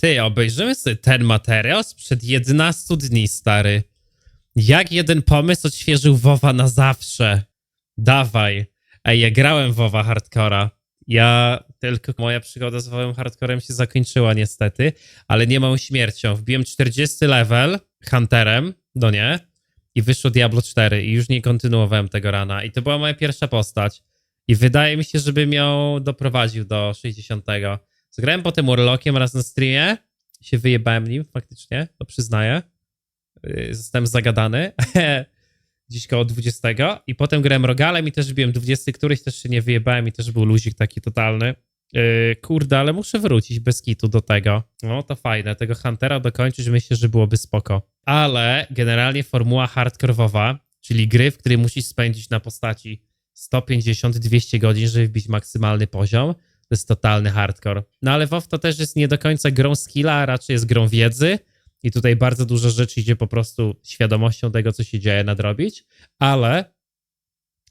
Ty, obejrzymy sobie ten materiał sprzed 11 dni, stary. Jak jeden pomysł odświeżył WoWa na zawsze. Dawaj. Ej, ja grałem WoWa hardcora. Ja tylko moja przygoda z WoWem hardcorem się zakończyła niestety, ale nie małą śmiercią. Wbiłem 40 level Hunterem, no nie? I wyszło Diablo 4 i już nie kontynuowałem tego rana. I to była moja pierwsza postać. I wydaje mi się, żebym ją doprowadził do 60. Zagrałem potem Warlockiem raz na streamie. Się wyjebałem nim faktycznie, to przyznaję. Yy, Zostałem zagadany. Gdzieś koło 20. I potem grałem Rogalem i też wbiłem 20 któryś, też się nie wyjebałem i też był luzik taki totalny. Yy, kurde, ale muszę wrócić bez kitu do tego. No to fajne, tego Huntera dokończyć myślę, że byłoby spoko. Ale generalnie formuła hardkorowa, czyli gry, w której musisz spędzić na postaci 150-200 godzin, żeby wbić maksymalny poziom, to jest totalny hardcore. No ale WoW to też jest nie do końca grą skilla, a raczej jest grą wiedzy. I tutaj bardzo dużo rzeczy idzie po prostu świadomością tego, co się dzieje, nadrobić. Ale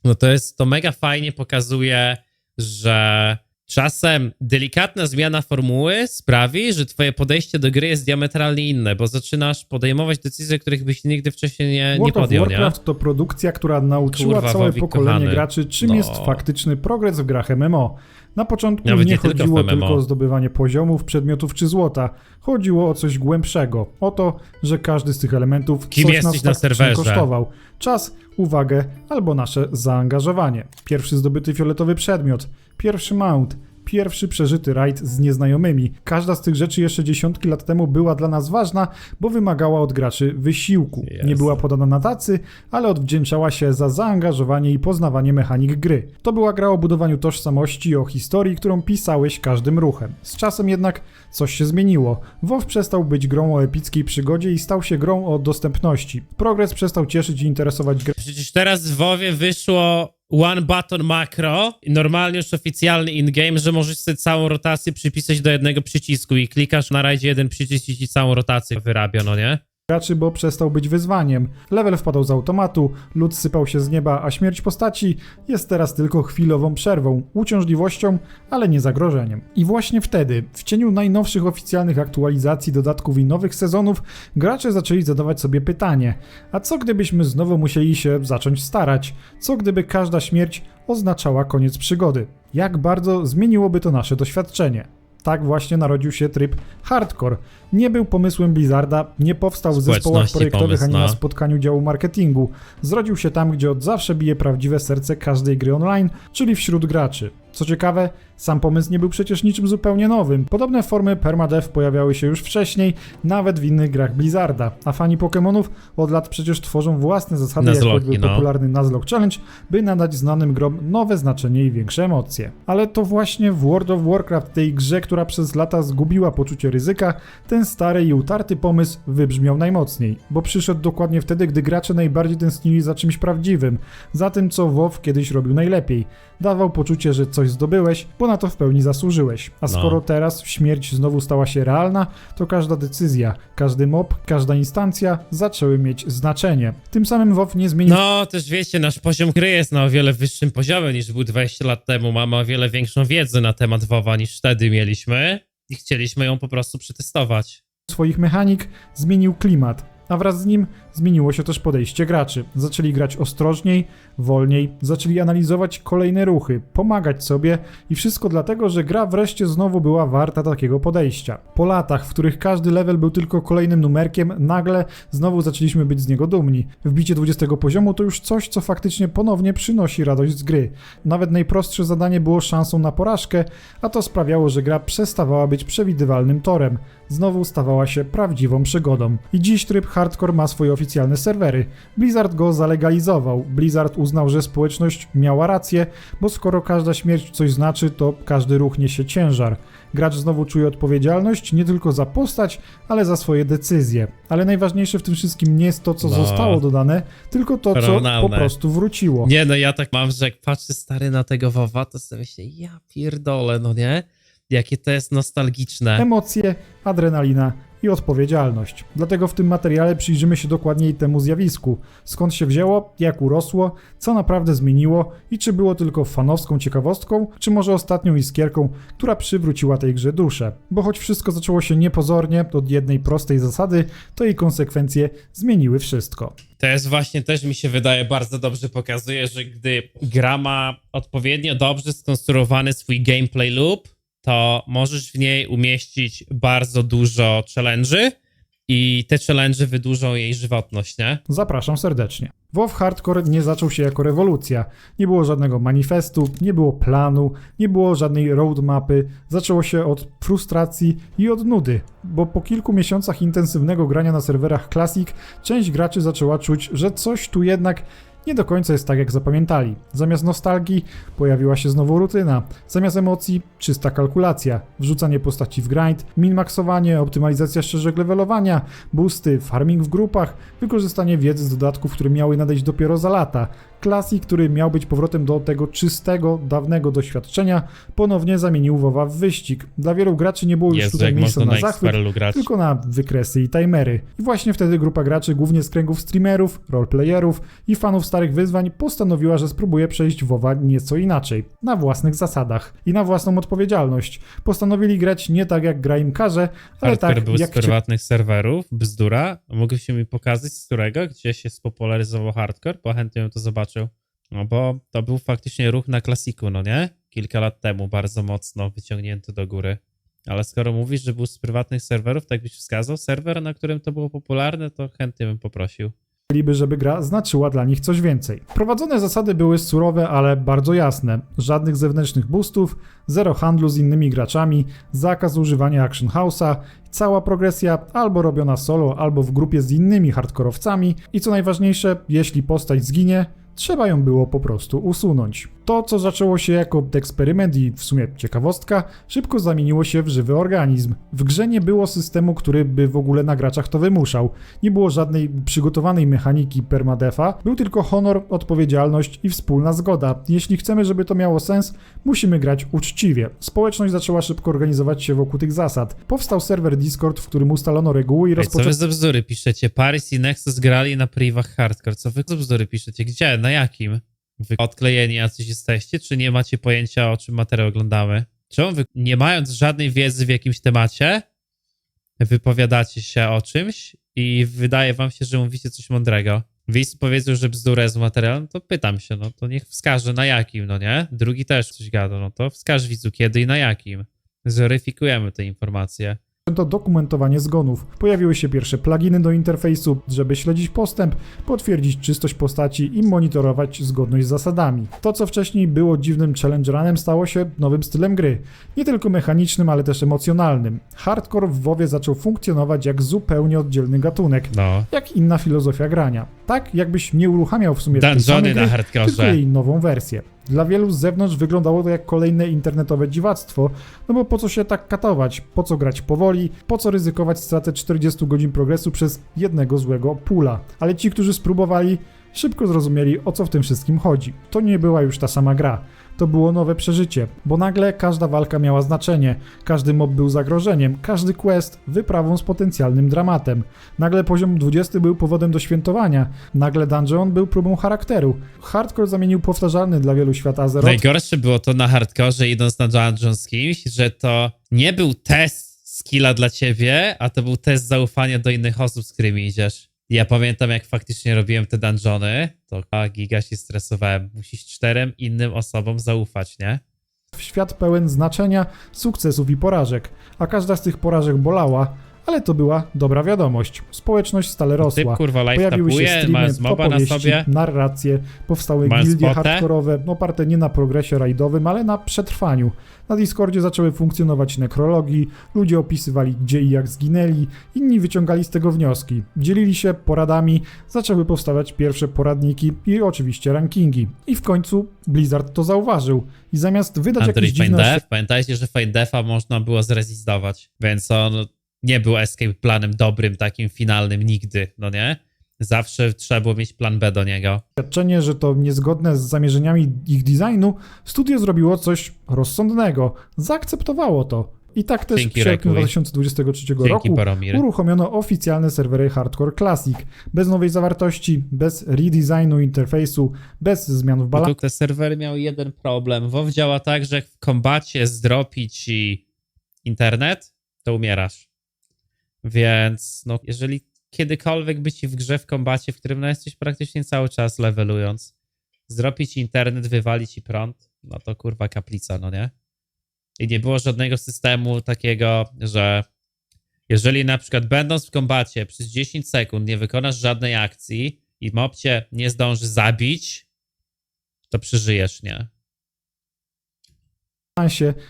no to jest, to mega fajnie pokazuje, że czasem delikatna zmiana formuły sprawi, że twoje podejście do gry jest diametralnie inne, bo zaczynasz podejmować decyzje, których byś nigdy wcześniej nie, nie World of podjął, nie? Warcraft to produkcja, która nauczyła Kurwa, całe pokolenie kochany. graczy, czym No. jest faktyczny progres w grach MMO. Na początku Nawet nie, nie tylko chodziło MMO. tylko o zdobywanie poziomów, przedmiotów czy złota. Chodziło o coś głębszego. O to, że każdy z tych elementów Kim coś nas na faktycznie serwerze? kosztował. Czas, uwagę albo nasze zaangażowanie. Pierwszy zdobyty fioletowy przedmiot, pierwszy mount, pierwszy przeżyty rajd z nieznajomymi. Każda z tych rzeczy jeszcze dziesiątki lat temu była dla nas ważna, bo wymagała od graczy wysiłku. Nie była podana na tacy, ale odwdzięczała się za zaangażowanie i poznawanie mechanik gry. To była gra o budowaniu tożsamości i o historii, którą pisałeś każdym ruchem. Z czasem jednak coś się zmieniło. WoW przestał być grą o epickiej przygodzie i stał się grą o dostępności. Progres przestał cieszyć i interesować grę. Przecież teraz w WoWie wyszło One Button Macro, normalnie już oficjalny in-game, że możesz sobie całą rotację przypisać do jednego przycisku i klikasz na rajdzie jeden przycisk i ci całą rotację wyrabia, no nie? Graczy, bo przestał być wyzwaniem. Level wpadał z automatu, lód sypał się z nieba, a śmierć postaci jest teraz tylko chwilową przerwą, uciążliwością, ale nie zagrożeniem. I właśnie wtedy, w cieniu najnowszych oficjalnych aktualizacji, dodatków i nowych sezonów, gracze zaczęli zadawać sobie pytanie: a co gdybyśmy znowu musieli się zacząć starać? Co gdyby każda śmierć oznaczała koniec przygody? Jak bardzo zmieniłoby to nasze doświadczenie? Tak właśnie narodził się tryb hardcore. Nie był pomysłem Blizzarda, nie powstał w zespołach projektowych ani no. na spotkaniu działu marketingu. Zrodził się tam, gdzie od zawsze bije prawdziwe serce każdej gry online, czyli wśród graczy. Co ciekawe, sam pomysł nie był przecież niczym zupełnie nowym. Podobne formy permadev pojawiały się już wcześniej, nawet w innych grach Blizzarda, a fani Pokémonów od lat przecież tworzą własne zasady, jak choćby no. popularny Nuzlocke Challenge, by nadać znanym grom nowe znaczenie i większe emocje. Ale to właśnie w World of Warcraft, tej grze, która przez lata zgubiła poczucie ryzyka, ten stary i utarty pomysł wybrzmiał najmocniej, bo przyszedł dokładnie wtedy, gdy gracze najbardziej tęsknili za czymś prawdziwym, za tym, co WoW kiedyś robił najlepiej. Dawał poczucie, że coś zdobyłeś, bo na to w pełni zasłużyłeś. A No. skoro teraz śmierć znowu stała się realna, to każda decyzja, każdy mob, każda instancja zaczęły mieć znaczenie. Tym samym WoW nie zmienił No, też wiecie, nasz poziom gry jest na o wiele wyższym poziomie niż był 20 lat temu. Mamy o wiele większą wiedzę na temat WoWa niż wtedy mieliśmy i chcieliśmy ją po prostu przetestować. swoich mechanik, zmienił klimat, a wraz z nim zmieniło się też podejście graczy. Zaczęli grać ostrożniej, wolniej, zaczęli analizować kolejne ruchy, pomagać sobie i wszystko dlatego, że gra wreszcie znowu była warta takiego podejścia. Po latach, w których każdy level był tylko kolejnym numerkiem, nagle znowu zaczęliśmy być z niego dumni. Wbicie 20 poziomu to już coś, co faktycznie ponownie przynosi radość z gry. Nawet najprostsze zadanie było szansą na porażkę, a to sprawiało, że gra przestawała być przewidywalnym torem. Znowu stawała się prawdziwą przygodą. I dziś tryb hardcore ma swoje oficjalne serwery. Blizzard go zalegalizował. Blizzard uznał, że społeczność miała rację, bo skoro każda śmierć coś znaczy, to każdy ruch niesie ciężar. Gracz znowu czuje odpowiedzialność nie tylko za postać, ale za swoje decyzje. Ale najważniejsze w tym wszystkim nie jest to, co No. zostało dodane, tylko to, co Fenomenalne. po prostu wróciło. Nie, no ja tak mam, że jak patrzę stary na tego WoWa, to sobie myślę, ja pierdolę, no nie? Jakie to jest nostalgiczne. Emocje, adrenalina i odpowiedzialność. Dlatego w tym materiale przyjrzymy się dokładniej temu zjawisku, skąd się wzięło, jak urosło, co naprawdę zmieniło i czy było tylko fanowską ciekawostką, czy może ostatnią iskierką, która przywróciła tej grze duszę. Bo choć wszystko zaczęło się niepozornie od jednej prostej zasady, to jej konsekwencje zmieniły wszystko. To jest właśnie też mi się wydaje bardzo dobrze pokazuje, że gdy gra ma odpowiednio dobrze skonstruowany swój gameplay loop, to możesz w niej umieścić bardzo dużo challenge'y i te challenge'y wydłużą jej żywotność, nie? Zapraszam serdecznie. WoW Hardcore nie zaczął się jako rewolucja. Nie było żadnego manifestu, nie było planu, nie było żadnej roadmapy. Zaczęło się od frustracji i od nudy, bo po kilku miesiącach intensywnego grania na serwerach Classic, część graczy zaczęła czuć, że coś tu jednak nie do końca jest tak, jak zapamiętali. Zamiast nostalgii pojawiła się znowu rutyna. Zamiast emocji czysta kalkulacja. Wrzucanie postaci w grind, min-maxowanie, optymalizacja ścieżek levelowania, boosty, farming w grupach, wykorzystanie wiedzy z dodatków, które miały nadejść dopiero za lata. Classic, który miał być powrotem do tego czystego, dawnego doświadczenia, ponownie zamienił WoWa w wyścig. Dla wielu graczy nie było już Jezu, tutaj miejsca na na zachwyt, tylko na wykresy i timery. I właśnie wtedy grupa graczy, głównie z kręgów streamerów, roleplayerów i fanów starych wyzwań, postanowiła, że spróbuje przejść WoWa nieco inaczej, na własnych zasadach i na własną odpowiedzialność. Postanowili grać nie tak jak gra im każe, ale Hardcore tak był jak z prywatnych serwerów, bzdura. Mógłbyś mi pokazać, z którego, gdzie się spopularyzował hardcore, bo chętnie bym to zobaczył. No bo to był faktycznie ruch na klasiku, no nie? Kilka lat temu bardzo mocno wyciągnięty do góry. Ale skoro mówisz, że był z prywatnych serwerów, tak byś wskazał serwer, na którym to było popularne, to chętnie bym poprosił. Chcieliby, żeby gra znaczyła dla nich coś więcej. Prowadzone zasady były surowe, ale bardzo jasne. Żadnych zewnętrznych boostów, zero handlu z innymi graczami, zakaz używania Action House'a, cała progresja albo robiona solo, albo w grupie z innymi hardkorowcami i co najważniejsze, jeśli postać zginie, trzeba ją było po prostu usunąć. To, co zaczęło się jako eksperyment i w sumie ciekawostka, szybko zamieniło się w żywy organizm. W grze nie było systemu, który by w ogóle na graczach to wymuszał. Nie było żadnej przygotowanej mechaniki permadefa, był tylko honor, odpowiedzialność i wspólna zgoda. Jeśli chcemy, żeby to miało sens, musimy grać uczciwie. Społeczność zaczęła szybko organizować się wokół tych zasad. Powstał serwer Discord, w którym ustalono reguły i Ej, co wy rozpoczęto za bzdury piszecie? Paris i Nexus grali na privach hardcore. Co wy za bzdury piszecie? Gdzie? Na jakim? Wy odklejeni jacyś jesteście, czy nie macie pojęcia, o czym materiał oglądamy? Czemu wy, nie mając żadnej wiedzy w jakimś temacie, wypowiadacie się o czymś i wydaje wam się, że mówicie coś mądrego? Widz powiedzą, że bzdura jest materiałem, to pytam się, no to niech wskaże na jakim, no nie? Drugi też coś gada, no to wskaż widzu kiedy i na jakim. Zweryfikujemy te informacje. To dokumentowanie zgonów. Pojawiły się pierwsze pluginy do interfejsu, żeby śledzić postęp, potwierdzić czystość postaci i monitorować zgodność z zasadami. To, co wcześniej było dziwnym challenge runem, stało się nowym stylem gry. Nie tylko mechanicznym, ale też emocjonalnym. Hardcore w WoWie zaczął funkcjonować jak zupełnie oddzielny gatunek, No. jak inna filozofia grania. Tak, jakbyś nie uruchamiał w sumie tej samej na gry, hardkorze. tylko jej nową wersję. Dla wielu z zewnątrz wyglądało to jak kolejne internetowe dziwactwo, no bo po co się tak katować, po co grać powoli, po co ryzykować stratę 40 godzin progresu przez jednego złego pula. Ale ci, którzy spróbowali, szybko zrozumieli o co w tym wszystkim chodzi. To nie była już ta sama gra. To było nowe przeżycie, bo nagle każda walka miała znaczenie, każdy mob był zagrożeniem, każdy quest wyprawą z potencjalnym dramatem. Nagle poziom 20 był powodem do świętowania, nagle dungeon był próbą charakteru. Hardcore zamienił powtarzalny dla wielu świat Azeroth Najgorsze było to na hardkorze idąc na dungeon z kimś, że to nie był test skilla dla ciebie, a to był test zaufania do innych osób, z którymi idziesz. Ja pamiętam, jak faktycznie robiłem te dungeony, to giga się stresowałem. Musisz czterem innym osobom zaufać, nie? w świat pełen znaczenia, sukcesów i porażek, a każda z tych porażek bolała, ale to była dobra wiadomość. Społeczność stale Typ rosła. kurwa live Pojawiły się tapuje, streamy, moba na opowieści, narracje, powstały gildie spotę? hardkorowe, oparte nie na progresie rajdowym, ale na przetrwaniu. Na Discordzie zaczęły funkcjonować nekrologii, ludzie opisywali gdzie i jak zginęli, inni wyciągali z tego wnioski, dzielili się poradami, zaczęły powstawać pierwsze poradniki i oczywiście rankingi. I w końcu Blizzard to zauważył i zamiast wydać jakieś dziwne. Pamiętajcie, że Findefa można było zrezistować, więc on nie był escape planem dobrym, takim finalnym nigdy, no nie? Zawsze trzeba było mieć plan B do niego. Świadczenie, że to niezgodne z zamierzeniami ich designu, studio zrobiło coś rozsądnego. Zaakceptowało to. I tak też Dzięki, w sierpniu Rekuj. 2023 Dzięki, roku uruchomiono oficjalne serwery Hardcore Classic. Bez nowej zawartości, bez redesignu interfejsu, bez zmian w balansie. tu te serwery miały jeden problem. WoW działa tak, że w kombacie zdropi ci internet, to umierasz. Więc no, jeżeli kiedykolwiek by ci w grze w kombacie, w którym no jesteś praktycznie cały czas levelując, zdropi ci internet, wywali ci prąd, no to kurwa kaplica, no nie? I nie było żadnego systemu takiego, że jeżeli na przykład będąc w kombacie przez 10 sekund nie wykonasz żadnej akcji i mob cię nie zdąży zabić, to przeżyjesz, nie?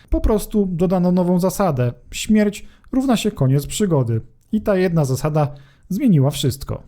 Po prostu dodano nową zasadę. Śmierć równa się koniec przygody. I ta jedna zasada zmieniła wszystko.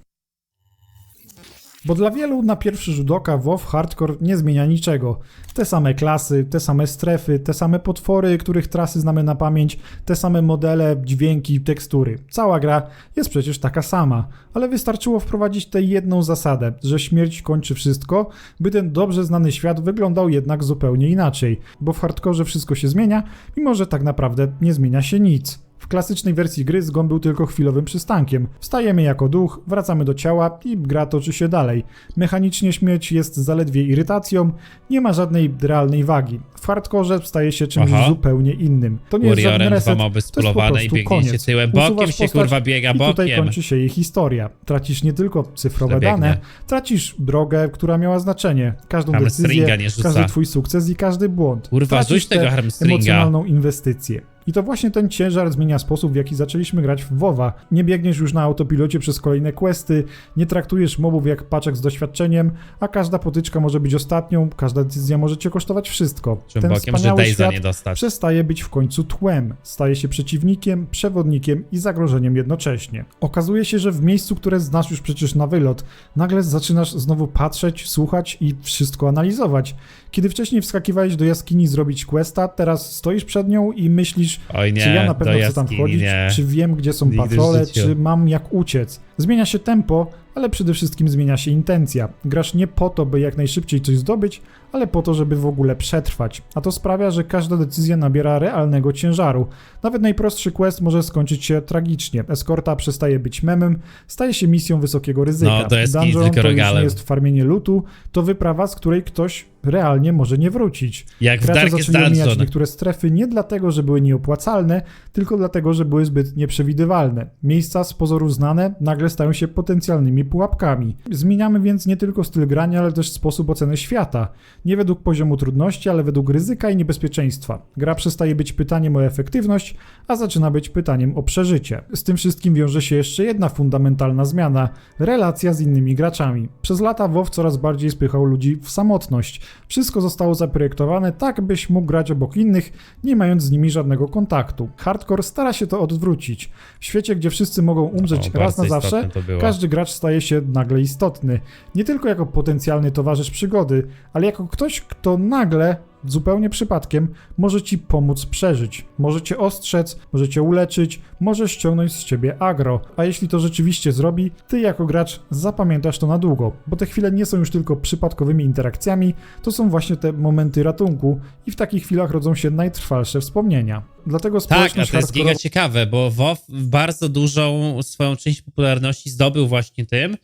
Bo dla wielu na pierwszy rzut oka WoW Hardcore nie zmienia niczego. Te same klasy, te same strefy, te same potwory, których trasy znamy na pamięć, te same modele, dźwięki, tekstury. Cała gra jest przecież taka sama, ale wystarczyło wprowadzić tę jedną zasadę, że śmierć kończy wszystko, by ten dobrze znany świat wyglądał jednak zupełnie inaczej, bo w hardkorze wszystko się zmienia, mimo że tak naprawdę nie zmienia się nic. W klasycznej wersji gry zgon był tylko chwilowym przystankiem. Wstajemy jako duch, wracamy do ciała i gra toczy się dalej. Mechanicznie śmierć jest zaledwie irytacją, nie ma żadnej realnej wagi. W hardkorze staje się czymś Aha. zupełnie innym. To nie jest żaden reset, to jest po i prostu koniec. tyłem. Bokiem się kurwa biega, i tutaj bokiem. kończy się jej historia. Tracisz nie tylko cyfrowe dane, tracisz drogę, która miała znaczenie. Każdą decyzję, każdy twój sukces i każdy błąd. Kurwa, Tracisz rzuć tego tę hamstringa. emocjonalną inwestycję. I to właśnie ten ciężar zmienia sposób, w jaki zaczęliśmy grać w WoWa. Nie biegniesz już na autopilocie przez kolejne questy, nie traktujesz mobów jak paczek z doświadczeniem, a każda potyczka może być ostatnią, każda decyzja może cię kosztować wszystko. Czym ten bokiem, wspaniały świat nie dostać. przestaje być w końcu tłem, staje się przeciwnikiem, przewodnikiem i zagrożeniem jednocześnie. Okazuje się, że w miejscu, które znasz już przecież na wylot, nagle zaczynasz znowu patrzeć, słuchać i wszystko analizować. Kiedy wcześniej wskakiwałeś do jaskini zrobić questa, teraz stoisz przed nią i myślisz, Oj nie, czy ja na pewno chcę tam jaskini, wchodzić, nie. czy wiem, gdzie są Nigdy w patrole, życiu. czy mam jak uciec. Zmienia się tempo, ale przede wszystkim zmienia się intencja. Grasz nie po to, by jak najszybciej coś zdobyć, ale po to, żeby w ogóle przetrwać. A to sprawia, że każda decyzja nabiera realnego ciężaru. Nawet najprostszy quest może skończyć się tragicznie. Eskorta przestaje być memem, staje się misją wysokiego ryzyka. No, do jaskini Dungeon tylko to już nie jest farmienie lutu, to wyprawa, z której ktoś realnie może nie wrócić. Jak w Gracze Darkest zaczęli omijać Dungeon. niektóre strefy nie dlatego, że były nieopłacalne, tylko dlatego, że były zbyt nieprzewidywalne. Miejsca z pozoru znane nagle stają się potencjalnymi pułapkami. Zmieniamy więc nie tylko styl grania, ale też sposób oceny świata. Nie według poziomu trudności, ale według ryzyka i niebezpieczeństwa. Gra przestaje być pytaniem o efektywność, a zaczyna być pytaniem o przeżycie. Z tym wszystkim wiąże się jeszcze jedna fundamentalna zmiana relacja z innymi graczami. Przez lata WoW coraz bardziej spychał ludzi w samotność. Wszystko zostało zaprojektowane tak, byś mógł grać obok innych, nie mając z nimi żadnego kontaktu. Hardcore stara się to odwrócić. W świecie, gdzie wszyscy mogą umrzeć O, raz na zawsze, każdy gracz staje się nagle istotny. Nie tylko jako potencjalny towarzysz przygody, ale jako ktoś, kto nagle, zupełnie przypadkiem, może ci pomóc przeżyć. Może cię ostrzec, może cię uleczyć, może ściągnąć z ciebie agro. A jeśli to rzeczywiście zrobi, ty jako gracz zapamiętasz to na długo, bo te chwile nie są już tylko przypadkowymi interakcjami, to są właśnie te momenty ratunku i w takich chwilach rodzą się najtrwalsze wspomnienia. Dlatego Tak, a społeczność to jest giga ciekawe, bo WoW bardzo dużą swoją część popularności zdobył właśnie tym,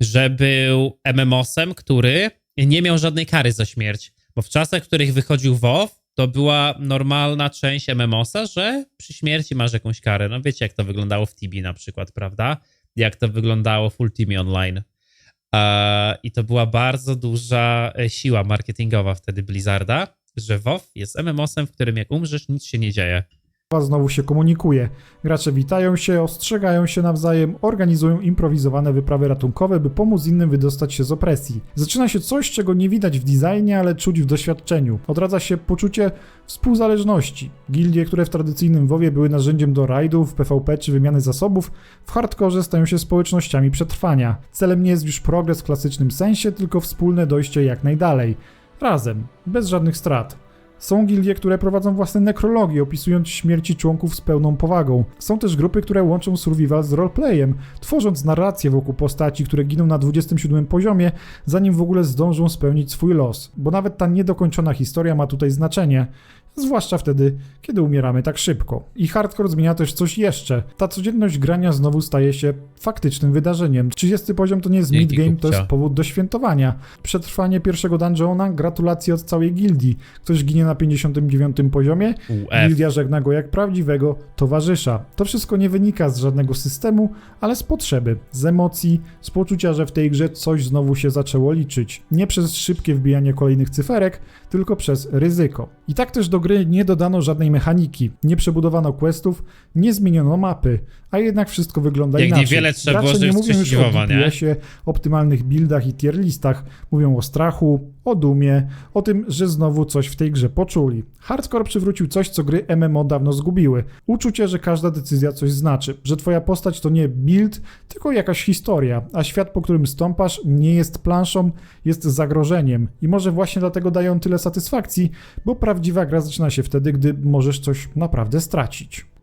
że był MMOsem, który nie miał żadnej kary za śmierć. Bo w czasach, w których wychodził WoW, to była normalna część MMOsa, że przy śmierci masz jakąś karę. No wiecie, jak to wyglądało w Tibi na przykład, prawda? Jak to wyglądało w Ultimie Online. E, I to była bardzo duża e, siła marketingowa wtedy Blizzarda, że WoW jest MMOsem, w którym jak umrzesz, nic się nie dzieje. Znowu się komunikuje. Gracze witają się, ostrzegają się nawzajem, organizują improwizowane wyprawy ratunkowe, by pomóc innym wydostać się z opresji. Zaczyna się coś, czego nie widać w designie, ale czuć w doświadczeniu. Odradza się poczucie współzależności. Gildie, które w tradycyjnym WoWie były narzędziem do rajdów, PvP czy wymiany zasobów, w hardkorze stają się społecznościami przetrwania. Celem nie jest już progres w klasycznym sensie, tylko wspólne dojście jak najdalej. Razem, bez żadnych strat. Są gildie, które prowadzą własne nekrologie, opisując śmierci członków z pełną powagą. Są też grupy, które łączą survival z roleplayem, tworząc narrację wokół postaci, które giną na 27 poziomie, zanim w ogóle zdążą spełnić swój los. Bo nawet ta niedokończona historia ma tutaj znaczenie. Zwłaszcza wtedy, kiedy umieramy tak szybko. I hardcore zmienia też coś jeszcze. Ta codzienność grania znowu staje się faktycznym wydarzeniem. 30 poziom to nie jest Dzięki, mid-game, to jest powód do świętowania. Przetrwanie pierwszego dungeona, gratulacje od całej gildii. Ktoś ginie na 59 poziomie, UF. Gildia żegna go jak prawdziwego towarzysza. To wszystko nie wynika z żadnego systemu, ale z potrzeby, z emocji, z poczucia, że w tej grze coś znowu się zaczęło liczyć. Nie przez szybkie wbijanie kolejnych cyferek, tylko przez ryzyko. I tak też do gry nie dodano żadnej mechaniki, nie przebudowano questów, nie zmieniono mapy, a jednak wszystko wygląda Jak inaczej. niewiele trzeba było, Gracze nie mówią już o? DPS-ie, optymalnych buildach i tier listach, mówią o strachu, o dumie, o tym, że znowu coś w tej grze poczuli. Hardcore przywrócił coś, co gry MMO dawno zgubiły. Uczucie, że każda decyzja coś znaczy, że twoja postać to nie build, tylko jakaś historia, a świat, po którym stąpasz, nie jest planszą, jest zagrożeniem. I może właśnie dlatego dają tyle satysfakcji, bo prawdziwa gra zaczyna się wtedy, gdy możesz coś naprawdę stracić.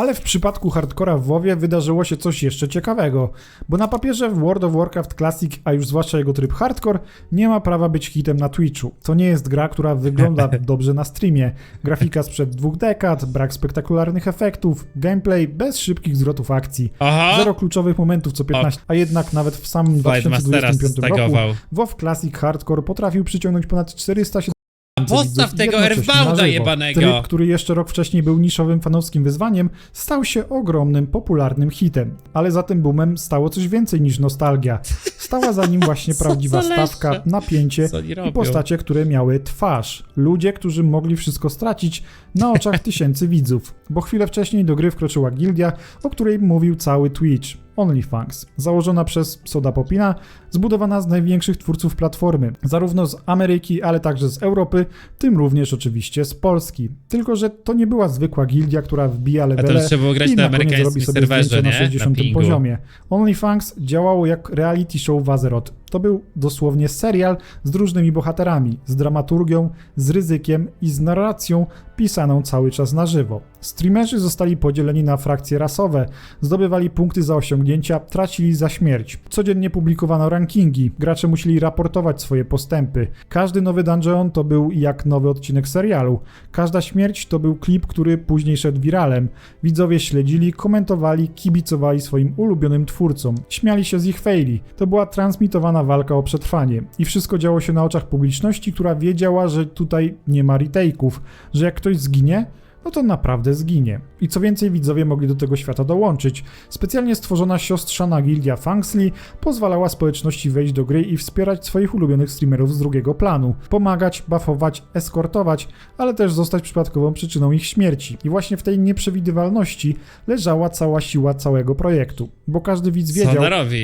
Ale w przypadku hardcora w WoWie wydarzyło się coś jeszcze ciekawego, bo na papierze w World of Warcraft Classic, a już zwłaszcza jego tryb hardcore, nie ma prawa być hitem na Twitchu. To nie jest gra, która wygląda dobrze na streamie. Grafika sprzed dwóch dekad, brak spektakularnych efektów, gameplay bez szybkich zwrotów akcji. Aha! Zero kluczowych momentów co 15, a jednak nawet w samym Flight Mastera 2025 roku. WoW Classic Hardcore potrafił przyciągnąć ponad 470 Postaw tego Earthbounda jebanego. Tryb, który jeszcze rok wcześniej był niszowym fanowskim wyzwaniem, stał się ogromnym, popularnym hitem. Ale za tym boomem stało coś więcej niż nostalgia. Stała za nim właśnie prawdziwa stawka, napięcie i postacie, które miały twarz. Ludzie, którzy mogli wszystko stracić na oczach tysięcy widzów. Bo chwilę wcześniej do gry wkroczyła gildia, o której mówił cały Twitch. OnlyFans, założona przez Soda Popina, zbudowana z największych twórców platformy, zarówno z Ameryki, ale także z Europy, tym również oczywiście z Polski. Tylko, że to nie była zwykła gildia, która wbija to levele grać i na na koniec robi sobie serwerze, zdjęcie na nie? 60 Na poziomie. OnlyFans działało jak reality show w Azeroth. To był dosłownie serial z różnymi bohaterami, z dramaturgią, z ryzykiem i z narracją pisaną cały czas na żywo. Streamerzy zostali podzieleni na frakcje rasowe, zdobywali punkty za osiągnięcia, tracili za śmierć. Codziennie publikowano rankingi, gracze musieli raportować swoje postępy. Każdy nowy dungeon to był jak nowy odcinek serialu. Każda śmierć to był klip, który później szedł wiralem. Widzowie śledzili, komentowali, kibicowali swoim ulubionym twórcom. Śmiali się z ich faili. To była transmitowana walka o przetrwanie. I wszystko działo się na oczach publiczności, która wiedziała, że tutaj nie ma retake'ów, że jak ktoś zginie, no to naprawdę zginie. I co więcej, widzowie mogli do tego świata dołączyć. Specjalnie stworzona siostrzana gildia Fangsli pozwalała społeczności wejść do gry i wspierać swoich ulubionych streamerów z drugiego planu. Pomagać, buffować, eskortować, ale też zostać przypadkową przyczyną ich śmierci. I właśnie w tej nieprzewidywalności leżała cała siła całego projektu. Bo każdy widz wiedział?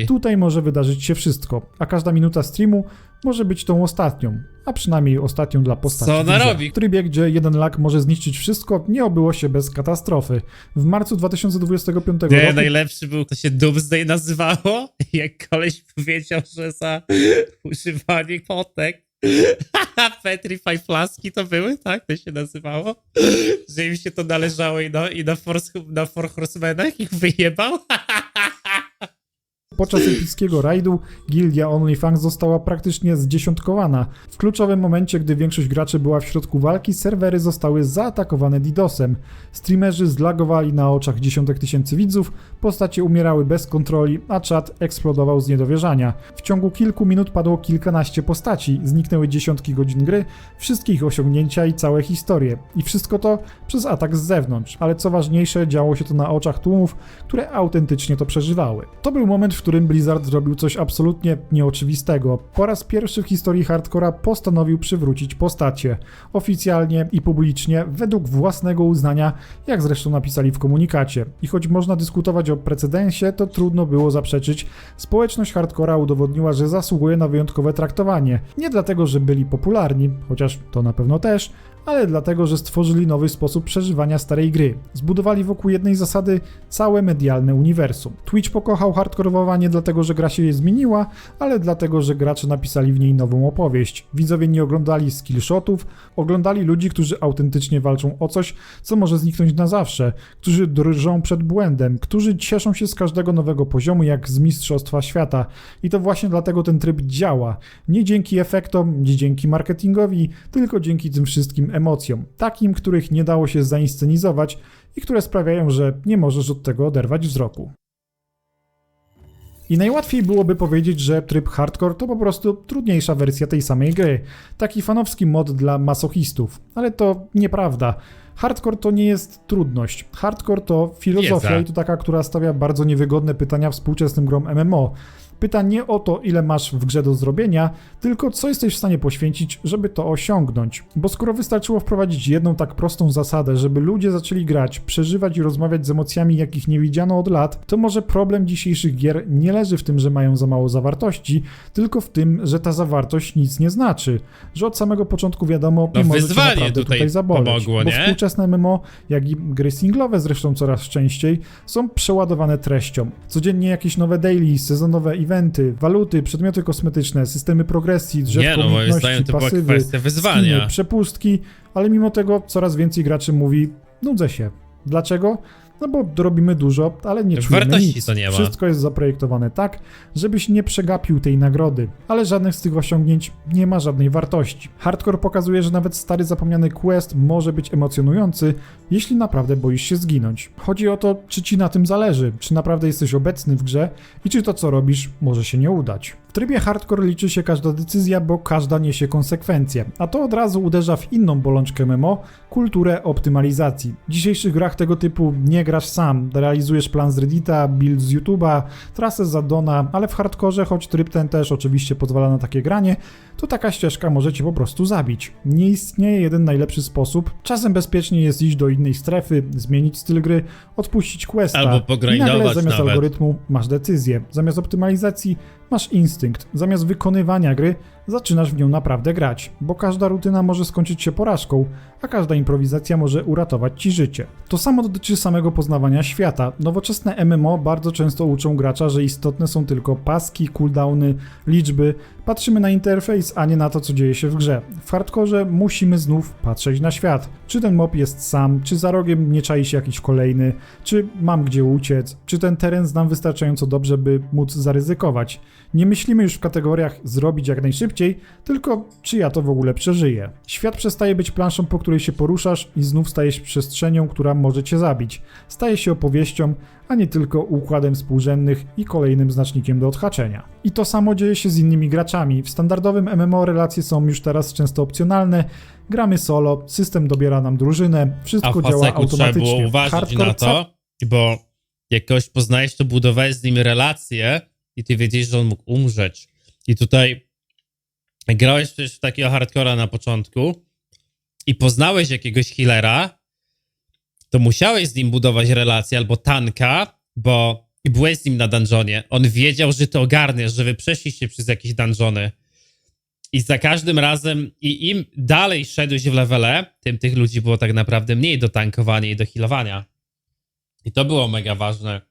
Tutaj może wydarzyć się wszystko, a każda minuta streamu może być tą ostatnią, a przynajmniej ostatnią dla postaci. Co ona robi? W trybie, gdzie jeden lag może zniszczyć wszystko, nie obyło się bez katastrofy. W marcu 2025 Nie, roku najlepszy był, to się Doomsday nazywało, jak koleś powiedział, że za używanie potek Petrify flaski to były, tak? To się nazywało? Że im się to należało i na, i na, Force, na Horsemenach ich wyjebał? Podczas epickiego rajdu gildia OnlyFans została praktycznie zdziesiątkowana. W kluczowym momencie, gdy większość graczy była w środku walki, serwery zostały zaatakowane DDoSem. Streamerzy zlagowali na oczach dziesiątek tysięcy widzów, postacie umierały bez kontroli, a czat eksplodował z niedowierzania. W ciągu kilku minut padło kilkanaście postaci, zniknęły dziesiątki godzin gry, wszystkie ich osiągnięcia i całe historie. I wszystko to przez atak z zewnątrz. Ale co ważniejsze, działo się to na oczach tłumów, które autentycznie to przeżywały. To był moment, w którym Blizzard zrobił coś absolutnie nieoczywistego. Po raz pierwszy w historii hardcora postanowił przywrócić postacie. Oficjalnie i publicznie, według własnego uznania, jak zresztą napisali w komunikacie. I choć można dyskutować o precedensie, to trudno było zaprzeczyć. Społeczność hardcora udowodniła, że zasługuje na wyjątkowe traktowanie. Nie dlatego, że byli popularni, chociaż to na pewno też, ale dlatego, że stworzyli nowy sposób przeżywania starej gry. Zbudowali wokół jednej zasady całe medialne uniwersum. Twitch pokochał hardkorowowa nie dlatego, że gra się je zmieniła, ale dlatego, że gracze napisali w niej nową opowieść. Widzowie nie oglądali skillshotów, oglądali ludzi, którzy autentycznie walczą o coś, co może zniknąć na zawsze, którzy drżą przed błędem, którzy cieszą się z każdego nowego poziomu, jak z Mistrzostwa Świata. I to właśnie dlatego ten tryb działa. Nie dzięki efektom, nie dzięki marketingowi, tylko dzięki tym wszystkim emocjom. Takim, których nie dało się zainscenizować i które sprawiają, że nie możesz od tego oderwać wzroku. I najłatwiej byłoby powiedzieć, że tryb hardcore to po prostu trudniejsza wersja tej samej gry. Taki fanowski mod dla masochistów. Ale to nieprawda. Hardcore to nie jest trudność. Hardcore to filozofia Wiedza. i to taka, która stawia bardzo niewygodne pytania współczesnym grom MMO. Pyta nie o to, ile masz w grze do zrobienia, tylko co jesteś w stanie poświęcić, żeby to osiągnąć. Bo skoro wystarczyło wprowadzić jedną tak prostą zasadę, żeby ludzie zaczęli grać, przeżywać i rozmawiać z emocjami, jakich nie widziano od lat, to może problem dzisiejszych gier nie leży w tym, że mają za mało zawartości, tylko w tym, że ta zawartość nic nie znaczy. Że od samego początku wiadomo, No może cię naprawdę tutaj tutaj zaboleć. pomogło, bo współczesne MMO, jak i gry singlowe zresztą coraz częściej, są przeładowane treścią. Codziennie jakieś nowe daily, sezonowe eventy, waluty, przedmioty kosmetyczne, systemy progresji, drzewko Nie, no moim zdaniem to była pasywy, kwestia wyzwania. skiny, przepustki, ale mimo tego coraz więcej graczy mówi, nudzę się. Dlaczego? No bo robimy dużo, ale nie czujemy Wartości nic. to nie ma. Wszystko jest zaprojektowane tak, żebyś nie przegapił tej nagrody, ale żadnych z tych osiągnięć nie ma żadnej wartości. Hardcore pokazuje, że nawet stary zapomniany quest może być emocjonujący, jeśli naprawdę boisz się zginąć. Chodzi o to, czy ci na tym zależy, czy naprawdę jesteś obecny w grze i czy to co robisz może się nie udać. W trybie hardcore liczy się każda decyzja, bo każda niesie konsekwencje, a to od razu uderza w inną bolączkę MMO, kulturę optymalizacji. W dzisiejszych grach tego typu nie grasz sam, realizujesz plan z Reddita, build z YouTube'a, trasę z Addona, ale w hardkorze, choć tryb ten też oczywiście pozwala na takie granie, to taka ścieżka może cię po prostu zabić. Nie istnieje jeden najlepszy sposób. Czasem bezpiecznie jest iść do innej strefy, zmienić styl gry, odpuścić questa. Albo I pogrindować nagle zamiast nawet. algorytmu masz decyzję. Zamiast optymalizacji masz instynkt. Zamiast wykonywania gry zaczynasz w nią naprawdę grać, bo każda rutyna może skończyć się porażką, a każda improwizacja może uratować ci życie. To samo dotyczy samego poznawania świata. Nowoczesne MMO bardzo często uczą gracza, że istotne są tylko paski, cooldowny, liczby. Patrzymy na interfejs, a nie na to, co dzieje się w grze. W hardkorze musimy znów patrzeć na świat. Czy ten mob jest sam, czy za rogiem nie czai się jakiś kolejny, czy mam gdzie uciec, czy ten teren znam wystarczająco dobrze, by móc zaryzykować. Nie myślimy już w kategoriach zrobić jak najszybciej, tylko czy ja to w ogóle przeżyję. Świat przestaje być planszą, po której się poruszasz i znów staje się przestrzenią, która może cię zabić. Staje się opowieścią, a nie tylko układem współrzędnych i kolejnym znacznikiem do odhaczenia. I to samo dzieje się z innymi graczami. W standardowym MMO relacje są już teraz często opcjonalne. Gramy solo, system dobiera nam drużynę, A wszystko w działa faceku trzeba automatycznie. było uważać Hardcore na to, bo jak kogoś poznajesz, to budowałeś z nim relacje i ty wiedziałeś, że on mógł umrzeć. I tutaj grałeś przecież w takiego hardcora na początku i poznałeś jakiegoś healera, to musiałeś z nim budować relację albo tanka, bo i byłeś z nim na dungeonie. On wiedział, że ty ogarniesz, że wy przeszliście przez jakieś dungeony. I za każdym razem, i im dalej szedłeś w levele, tym tych ludzi było tak naprawdę mniej do tankowania i do healowania. I to było mega ważne,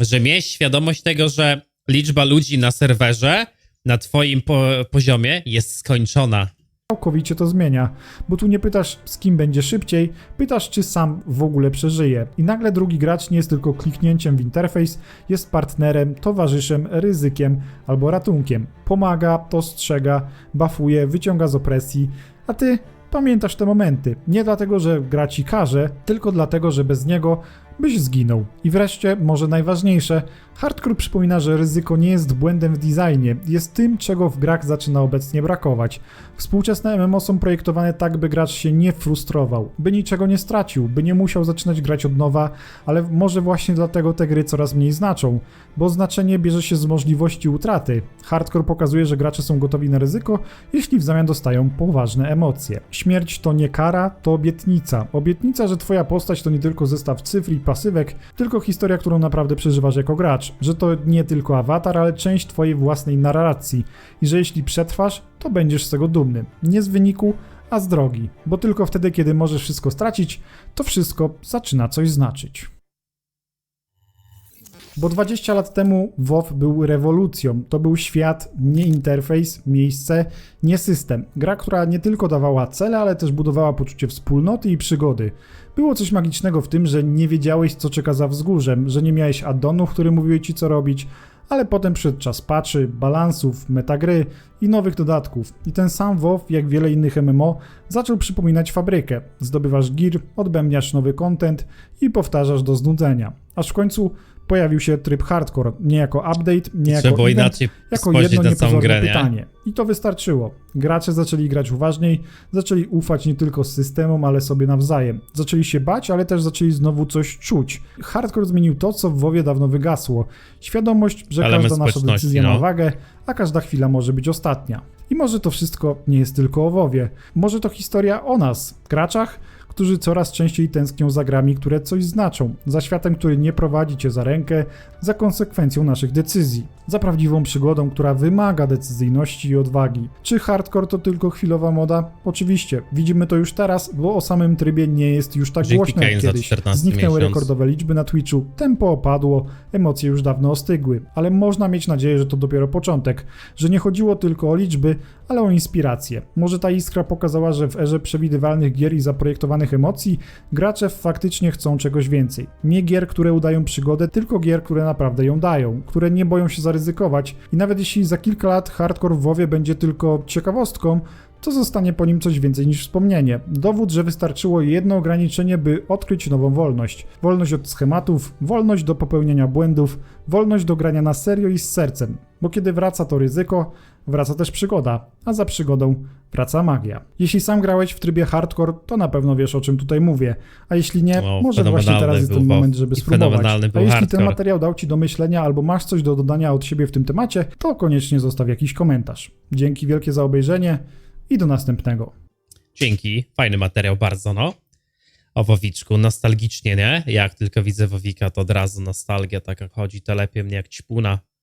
że miałeś świadomość tego, że liczba ludzi na serwerze na twoim po poziomie jest skończona. całkowicie to zmienia, bo tu nie pytasz z kim będzie szybciej, pytasz czy sam w ogóle przeżyje. I nagle drugi gracz nie jest tylko kliknięciem w interfejs, jest partnerem, towarzyszem, ryzykiem albo ratunkiem. Pomaga, postrzega, bafuje, wyciąga z opresji, a ty pamiętasz te momenty. Nie dlatego, że gra ci każe, tylko dlatego, że bez niego byś zginął. I wreszcie, może najważniejsze, Hardcore przypomina, że ryzyko nie jest błędem w designie, jest tym, czego w grach zaczyna obecnie brakować. Współczesne MMO są projektowane tak, by gracz się nie frustrował, by niczego nie stracił, by nie musiał zaczynać grać od nowa, ale może właśnie dlatego te gry coraz mniej znaczą, bo znaczenie bierze się z możliwości utraty. Hardcore pokazuje, że gracze są gotowi na ryzyko, jeśli w zamian dostają poważne emocje. Śmierć to nie kara, to obietnica. Obietnica, że twoja postać to nie tylko zestaw cyfr i pasywek, tylko historia, którą naprawdę przeżywasz jako gracz. Że to nie tylko awatar, ale część twojej własnej narracji. I że jeśli przetrwasz, to będziesz z tego dumny. Nie z wyniku, a z drogi, bo tylko wtedy, kiedy możesz wszystko stracić, to wszystko zaczyna coś znaczyć. Bo 20 lat temu WoW był rewolucją. To był świat, nie interfejs, miejsce, nie system. Gra, która nie tylko dawała cele, ale też budowała poczucie wspólnoty i przygody. Było coś magicznego w tym, że nie wiedziałeś, co czeka za wzgórzem, że nie miałeś addonów, które mówiły ci, co robić, ale potem przyszedł czas patchy, balansów, metagry i nowych dodatków. I ten sam WoW, jak wiele innych MMO, zaczął przypominać fabrykę. Zdobywasz gear, odbębniasz nowy content i powtarzasz do znudzenia. Aż w końcu pojawił się tryb hardcore, nie jako update, nie jako Trzeba event, inaczej jako jedno niepozorne pytanie. I to wystarczyło. Gracze zaczęli grać uważniej, zaczęli ufać nie tylko systemom, ale sobie nawzajem. Zaczęli się bać, ale też zaczęli znowu coś czuć. Hardcore zmienił to, co w WoWie dawno wygasło. Świadomość, że każda nasza decyzja no. ma wagę, a każda chwila może być ostatnia. I może to wszystko nie jest tylko o WoWie. Może to historia o nas, graczach, którzy coraz częściej tęsknią za grami, które coś znaczą, za światem, który nie prowadzi cię za rękę, za konsekwencją naszych decyzji, za prawdziwą przygodą, która wymaga decyzyjności i odwagi. Czy hardcore to tylko chwilowa moda? Oczywiście, widzimy to już teraz, bo o samym trybie nie jest już tak głośno jak kiedyś. 14 Zniknęły miesiąc. rekordowe liczby na Twitchu, tempo opadło, emocje już dawno ostygły, ale można mieć nadzieję, że to dopiero początek, że nie chodziło tylko o liczby, ale o inspirację. Może ta iskra pokazała, że w erze przewidywalnych gier i zaprojektowanych emocji gracze faktycznie chcą czegoś więcej. Nie gier, które udają przygodę, tylko gier, które naprawdę ją dają, które nie boją się zaryzykować i nawet jeśli za kilka lat hardcore w WoWie będzie tylko ciekawostką, to zostanie po nim coś więcej niż wspomnienie. Dowód, że wystarczyło jedno ograniczenie, by odkryć nową wolność. Wolność od schematów, wolność do popełniania błędów, wolność do grania na serio i z sercem. Bo kiedy wraca to ryzyko, wraca też przygoda, a za przygodą wraca magia. Jeśli sam grałeś w trybie hardcore, to na pewno wiesz o czym tutaj mówię. A jeśli nie, No, może właśnie teraz jest ten moment, żeby spróbować. A jeśli ten hardcore. materiał dał ci do myślenia albo masz coś do dodania od siebie w tym temacie, to koniecznie zostaw jakiś komentarz. Dzięki wielkie za obejrzenie i do następnego. Dzięki, fajny materiał bardzo, no. O Wowiczku, nostalgicznie, nie? Jak tylko widzę Wowika, to od razu nostalgia taka chodzi, telepie mnie jak ćpuna.